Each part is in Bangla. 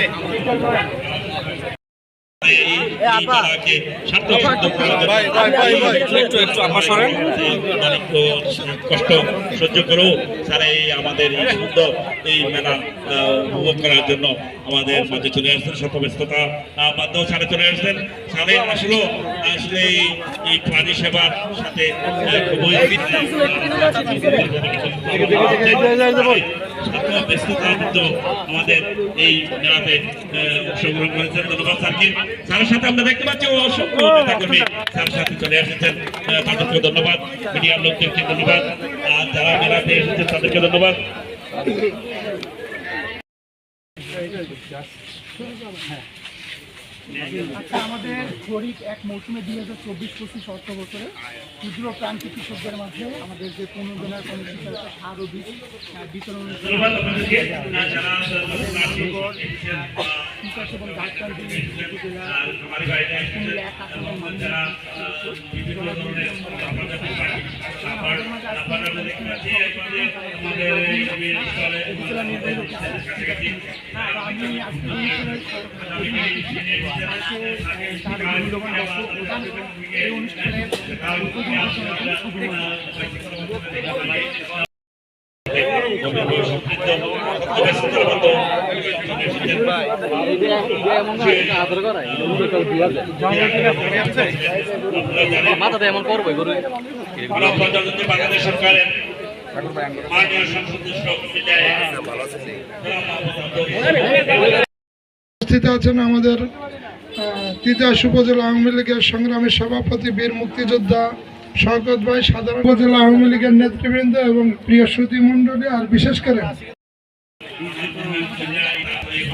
Gracias. একটু একটু আপা সরেন। অনেক কষ্ট সহ্য করেও স্যার এই আমাদের এই সুন্দর এই মেলা উপভোগ করার জন্য আমাদের মাঝে চলে আসছেন শত ব্যস্ততা বাধ্যও চলে আসছেন। আসলে আসলে এই- প্রাণী সেবার সাথে আমাদের এই মেলাতে আহ, অংশগ্রহণ করেছেন। ধন্যবাদ স্যারকে স্যারের সাথে আমরা দেখতে পাচ্ছি ও অসংখ্য নেতা কর্মী সাথে চলে এসেছেন। তাদেরকে ধন্যবাদ। মিডিয়ার লোকদেরকে ধন্যবাদ। আর যারা মেলাতে এসেছেন তাদেরকে ধন্যবাদ। আচ্ছা আমাদের খরিফ এক মৌসুমে দুই হাজার চব্বিশ পঁচিশ অর্থ বছরে ক্ষুদ্র প্রান্তিক কৃষকদের মাঝে আমাদের যে পুনর্জনার কমিটি সার ও বীজ বিতরণ কৃষক এবং ডাক্তার উপজেলা আর আমার বাইরে এসেছেন, কুমিল্লা এক আসনের মানুষ যারা আহ, বিভিন্ন ধরনের আপনাদের পার্টি, আপনার আপনারা দেখতে পাচ্ছি এরপরে আমাদের এই স্টলে উপজেলা মাথাতে এমন উপস্থিত আছেন আমাদের তিতাস উপজেলা আওয়ামী লীগের সংগ্রামী সভাপতি, বীর মুক্তিযোদ্ধা শওকত ভাই, সাধারণ উপজেলা আওয়ামী লীগের নেতৃবৃন্দ এবং প্রিয় সুদী মণ্ডলী, আর বিশেষ করে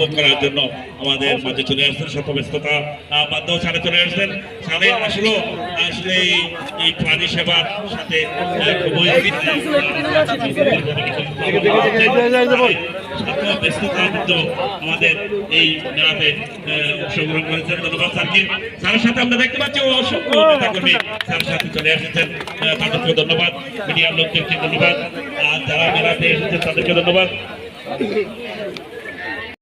উপভোগ করার জন্য আমাদের মাঝে চলে আসছেন শত ব্যস্ততা বাধ্যও স্যারে চলে আসছেন। স্যারে আসলে আসলে এই- প্রাণী সেবার সাথে মধ্যে আমাদের এই মেলাতে করেছেন। ধন্যবাদ সাথে দেখতে পাচ্ছি সাথে চলে ধন্যবাদ। ধন্যবাদ। আর যারা ধন্যবাদ।